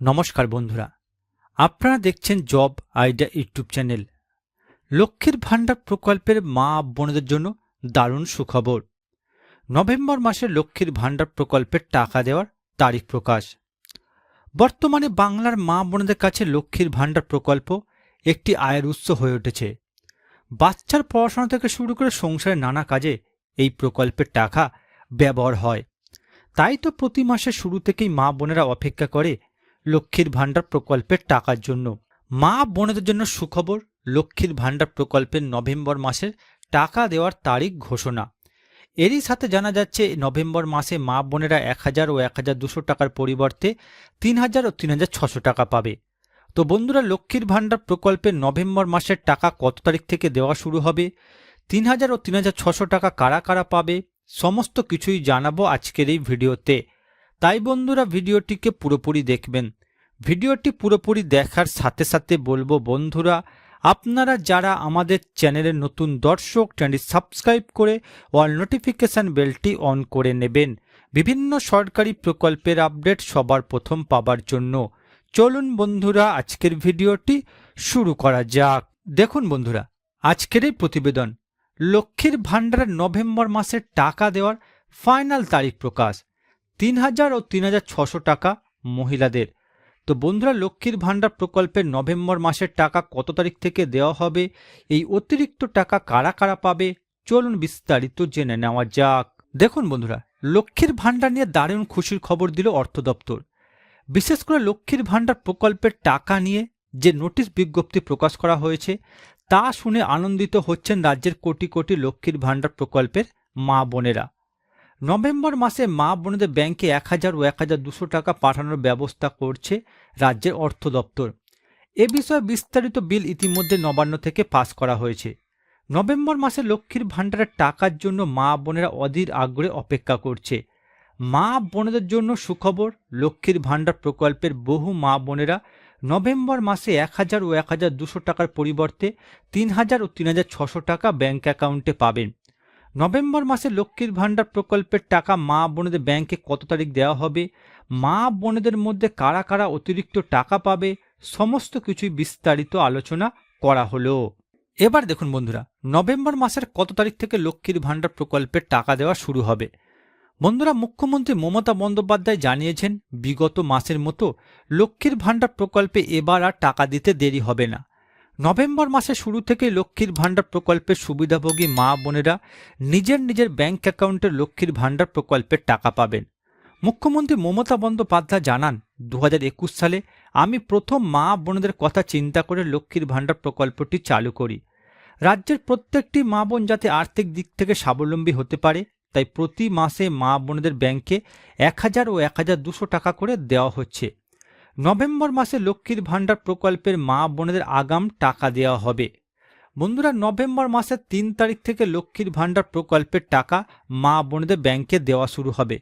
নমস্কার বন্ধুরা। আপনারা দেখছেন জব আইডিয়া ইউটিউব চ্যানেল। লক্ষ্মীর ভাণ্ডার প্রকল্পের মা বোনদের জন্য দারুণ সুখবর। নভেম্বর মাসে লক্ষ্মীর ভাণ্ডার প্রকল্পের টাকা দেওয়ার তারিখ প্রকাশ। বর্তমানে বাংলার মা বোনদের কাছে লক্ষ্মীর ভাণ্ডার প্রকল্প একটি আয়ের উৎস হয়ে উঠেছে। বাচ্চার পড়াশোনা থেকে শুরু করে সংসারের নানা কাজে এই প্রকল্পের টাকা ব্যবহার হয়। তাই তো প্রতি মাসের শুরু থেকেই মা বোনেরা অপেক্ষা করে লক্ষ্মীর ভাণ্ডার প্রকল্পের টাকার জন্য। মা বোনেদের জন্য সুখবর, লক্ষ্মীর ভাণ্ডার প্রকল্পের নভেম্বর মাসের টাকা দেওয়ার তারিখ ঘোষণা। এরই সাথে জানা যাচ্ছে, নভেম্বর মাসে মা বোনেরা এক হাজার ও এক হাজার দুশো টাকার পরিবর্তে তিন হাজার ও তিন হাজার ছশো টাকা পাবে। তো বন্ধুরা, লক্ষ্মীর ভাণ্ডার প্রকল্পের নভেম্বর মাসের টাকা কত তারিখ থেকে দেওয়া শুরু হবে? তিন হাজার ও তিন হাজার ছশো টাকা কারা কারা পাবে? সমস্ত কিছুই জানাব আজকের এই ভিডিওতে। তাই বন্ধুরা ভিডিওটিকে পুরোপুরি দেখবেন। ভিডিওটি পুরোপুরি দেখার সাথে সাথে বলব, বন্ধুরা, আপনারা যারা আমাদের চ্যানেলের নতুন দর্শক, চ্যানেলটি সাবস্ক্রাইব করে অল নোটিফিকেশান বেলটি অন করে নেবেন। বিভিন্ন সরকারি প্রকল্পের আপডেট সবার প্রথম পাবার জন্য। চলুন বন্ধুরা, আজকের ভিডিওটি শুরু করা যাক। দেখুন বন্ধুরা, আজকের এই প্রতিবেদন। লক্ষ্মীর ভাণ্ডারের নভেম্বর মাসের টাকা দেওয়ার ফাইনাল তারিখ প্রকাশ। তিন হাজার ও তিন হাজার ছশো টাকা মহিলাদের। তো বন্ধুরা, লক্ষ্মীর ভাণ্ডার প্রকল্পের নভেম্বর মাসের টাকা কত তারিখ থেকে দেওয়া হবে? এই অতিরিক্ত টাকা কারা কারা পাবে? চলুন বিস্তারিত জেনে নেওয়া যাক। দেখুন বন্ধুরা, লক্ষ্মীর ভাণ্ডার নিয়ে দারুণ খুশির খবর দিল অর্থ দপ্তর। বিশেষ করে লক্ষ্মীর ভাণ্ডার প্রকল্পের টাকা নিয়ে যে নোটিশ বিজ্ঞপ্তি প্রকাশ করা হয়েছে, তা শুনে আনন্দিত হচ্ছেন রাজ্যের কোটি কোটি লক্ষ্মীর ভাণ্ডার প্রকল্পের মা বোনেরা। নভেম্বর মাসে মা বোনদের ব্যাংকে এক হাজার ও এক হাজার দুশো টাকা পাঠানোর ব্যবস্থা করছে রাজ্যের অর্থ দপ্তর। এ বিষয়ে বিস্তারিত বিল ইতিমধ্যে নবান্ন থেকে পাস করা হয়েছে। নভেম্বর মাসে লক্ষ্মীর ভাণ্ডারের টাকার জন্য মা বোনেরা অধীর আগ্রহে অপেক্ষা করছে। মা বোনদের জন্য সুখবর, লক্ষ্মীর ভাণ্ডার প্রকল্পের বহু মা বোনেরা নভেম্বর মাসে এক হাজার ও এক হাজার দুশো টাকার পরিবর্তে তিন হাজার ও তিন হাজার ছশো টাকা ব্যাংক অ্যাকাউন্টে পাবেন। নভেম্বর মাসে লক্ষ্মীর ভাণ্ডার প্রকল্পের টাকা মা বোনেদের ব্যাংকে কত তারিখ দেওয়া হবে? মা বোনেদের মধ্যে কারা কারা অতিরিক্ত টাকা পাবে? সমস্ত কিছুই বিস্তারিত আলোচনা করা হলো। এবার দেখুন বন্ধুরা, নভেম্বর মাসের কত তারিখ থেকে লক্ষ্মীর ভাণ্ডার প্রকল্পের টাকা দেওয়া শুরু হবে? বন্ধুরা, মুখ্যমন্ত্রী মমতা বন্দ্যোপাধ্যায় জানিয়েছেন, বিগত মাসের মতো লক্ষ্মীর ভাণ্ডার প্রকল্পে এবার আর টাকা দিতে দেরি হবে না। নভেম্বর মাসে শুরু থেকে লক্ষ্মীর ভাণ্ডার প্রকল্পের সুবিধাভোগী মা বোনেরা নিজের নিজের ব্যাংক অ্যাকাউন্টে লক্ষ্মীর ভাণ্ডার প্রকল্পের টাকা পাবেন। মুখ্যমন্ত্রী মমতা বন্দ্যোপাধ্যায় জানান দু হাজার একুশ সালে আমি প্রথম মা বোনদের কথা চিন্তা করে লক্ষ্মীর ভাণ্ডার প্রকল্পটি চালু করি। রাজ্যের প্রত্যেকটি মা বোন যাতে আর্থিক দিক থেকে স্বাবলম্বী হতে পারে, তাই প্রতি মাসে মা বোনদের ব্যাংকে এক হাজার ও এক হাজার দুশো টাকা করে দেওয়া হচ্ছে। নভেম্বর মাসে লক্ষ্মীর ভাণ্ডার প্রকল্পের মা বোনেদের আগাম টাকা দেওয়া হবে। বন্ধুরা, নভেম্বর মাসের তিন তারিখ থেকে লক্ষ্মীর ভাণ্ডার প্রকল্পের টাকা মা বোনেদের ব্যাংকে দেওয়া শুরু হবে।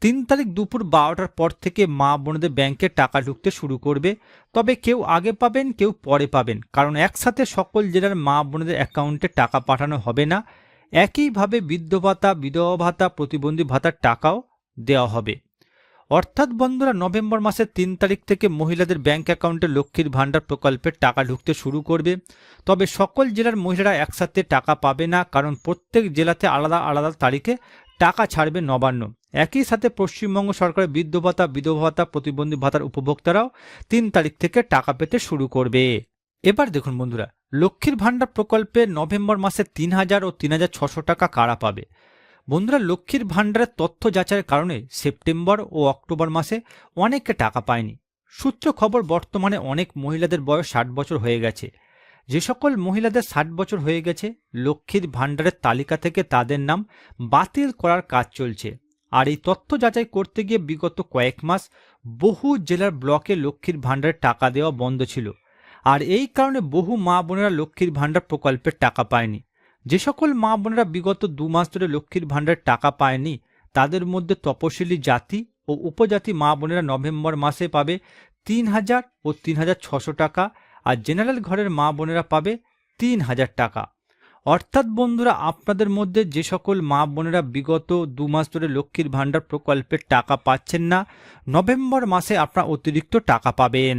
তিন তারিখ দুপুর বারোটার পর থেকে মা বোনেদের ব্যাংকে টাকা ঢুকতে শুরু করবে। তবে কেউ আগে পাবেন, কেউ পরে পাবেন। কারণ একসাথে সকল জেলার মা বোনেদের অ্যাকাউন্টে টাকা পাঠানো হবে না। একইভাবে বৃদ্ধ ভাতা, বিধবা ভাতা, প্রতিবন্ধী ভাতার টাকাও দেওয়া হবে। অর্থাৎ বন্ধুরা, নভেম্বর মাসের তিন তারিখ থেকে মহিলাদের ব্যাংক অ্যাকাউন্টে লক্ষ্মীর ভাণ্ডার প্রকল্পের টাকা ঢুকতে শুরু করবে। তবে সকল জেলার মহিলারা একসাথে টাকা পাবে না, কারণ প্রত্যেক জেলাতে আলাদা আলাদা তারিখে টাকা ছাড়বে নবান্ন। একই সাথে পশ্চিমবঙ্গ সরকারের বৃদ্ধ ভাতা, বিধবা ভাতা, প্রতিবন্ধী ভাতার উপভোক্তারাও তিন তারিখ থেকে টাকা পেতে শুরু করবে। এবার দেখুন বন্ধুরা, লক্ষ্মীর ভাণ্ডার প্রকল্পে নভেম্বর মাসে তিন হাজার ও তিন হাজার ছশো টাকা কারা পাবে? বন্ধুরা, লক্ষ্মীর ভাণ্ডারের তথ্য যাচাইয়ের কারণে সেপ্টেম্বর ও অক্টোবর মাসে অনেকে টাকা পায়নি। সূত্র খবর, বর্তমানে অনেক মহিলাদের বয়স ষাট বছর হয়ে গেছে। যে সকল মহিলাদের ষাট বছর হয়ে গেছে, লক্ষ্মীর ভাণ্ডারের তালিকা থেকে তাদের নাম বাতিল করার কাজ চলছে। আর এই তথ্য যাচাই করতে গিয়ে বিগত কয়েক মাস বহু জেলার ব্লকে লক্ষ্মীর ভাণ্ডারের টাকা দেওয়া বন্ধ ছিল। আর এই কারণে বহু মা বোনেরা লক্ষ্মীর ভাণ্ডার প্রকল্পের টাকা পায়নি। যে সকল মা বোনেরা বিগত দু মাস ধরে লক্ষ্মীর ভাণ্ডার টাকা পায়নি, তাদের মধ্যে তপশিলি জাতি ও উপজাতি মা বোনেরা নভেম্বর মাসে পাবে তিন হাজার ও তিন হাজার ছশো টাকা আর জেনারেল ঘরের মা বোনেরা পাবে তিন হাজার টাকা। অর্থাৎ বন্ধুরা, আপনাদের মধ্যে যে সকল মা বোনেরা বিগত দু মাস ধরে লক্ষ্মীর ভাণ্ডার প্রকল্পের টাকা পাচ্ছেন না, নভেম্বর মাসে আপনারা অতিরিক্ত টাকা পাবেন।